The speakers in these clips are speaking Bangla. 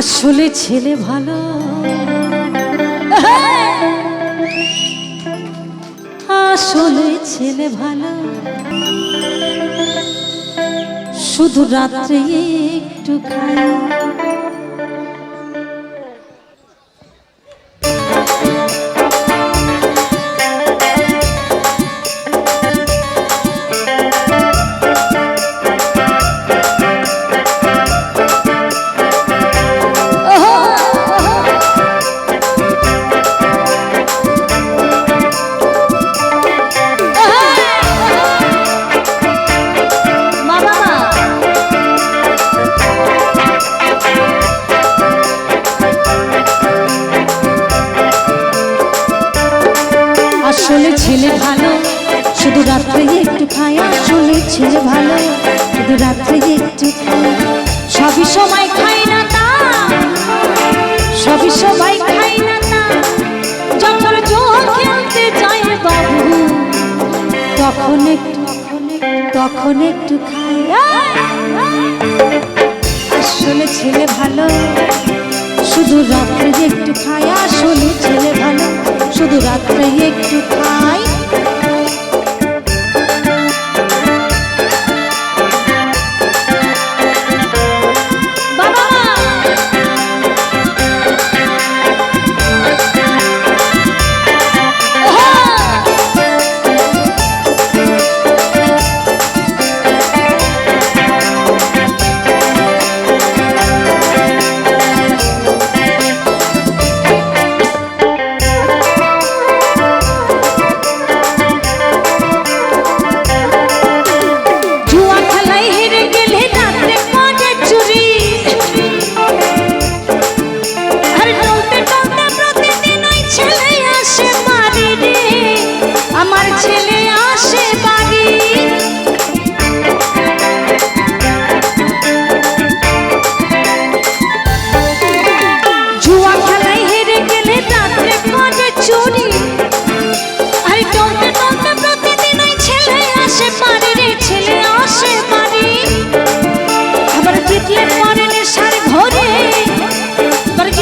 আসলে ছেলে ভালো। আসলে ছেলে ভালো। শুধু রাত্রে একটু খায় ছেলে ভালো। শুধু রাত্রে একটু খায় আসলে ছেলে ভালো। শুধু রাত্রে একটু খায়। সবই সময় খাই না তা। সবই সবাই খাই না তা। যখন জোর খেলতে যায় বাবু, তখন একটু তখন একটু খাই আসলে ছেলে ভালো। শুধু রাত্রে একটু খাই আসলে ছেলে ভালো। শুধু রাত্রে একটু খাই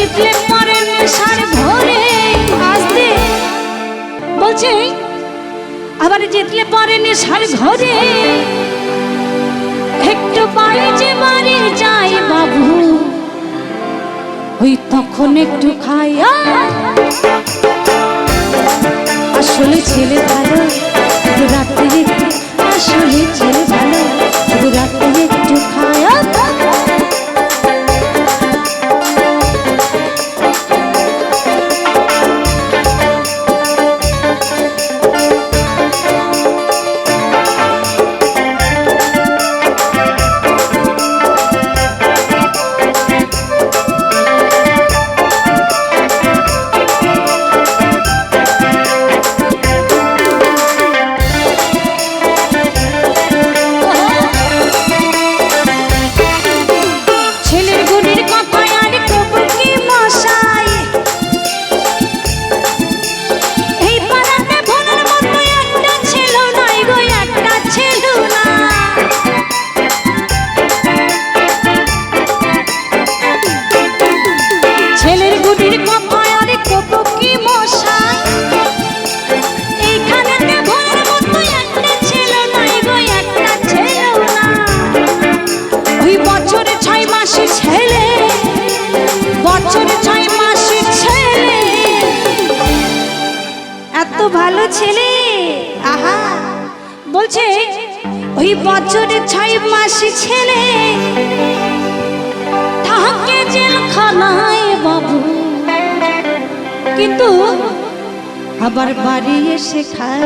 জিতলে পরে নেশার ঘরে আসতে। বলছে, আবার জিতলে পরে নেশার ঘরে। একটু বাড়ি যে বাড়ি যাই বাবু, ওই তখন একটু খাইয়া আসলে ছেলে ভালো রাত্রে আসলে ছেলে ভালো রাত্রে ছেলে? আহা। বলছে, ওই বছরে ছয় মাসে ছেলে। তাহাকে জেলখানায় বাবু। কিন্তু আবার বাড়ি এসে খায়।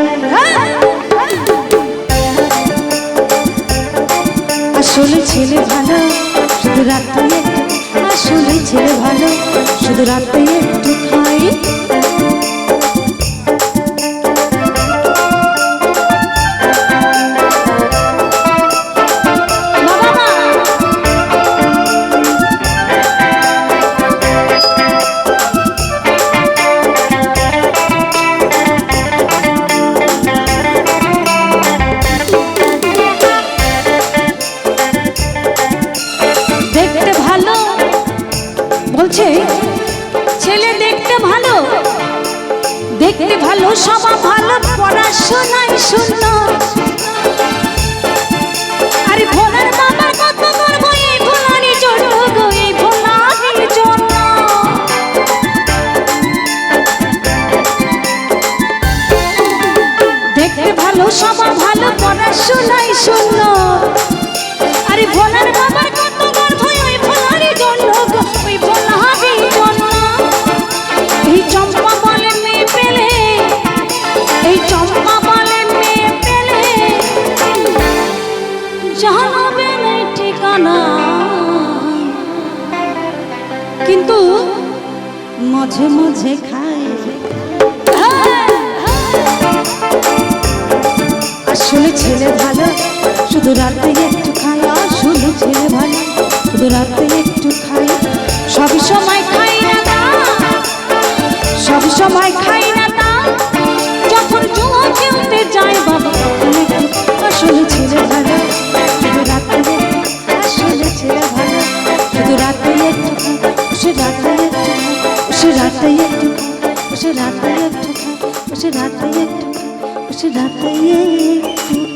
আসলে ছেলে ভালো, শুধু রাত্রে আসলে ছেলে ভালো, শুধু রাত্রে বলছে ছেলে দেখতে ভালো দেখতে ভালো সবা ভালো পড়াশোনায় শুনল আরে ভোলার বাবার ঠিকানা কিন্তু মাঝে মাঝে খায় আসলে ছেলে ভালো, শুধু রাতে একটু খায়। আসলে ছেলে ভালো, শুধু রাতে একটু খায়। সব সময় খাই না সব সময় খাই রাতে একটু একটু রাতে একটু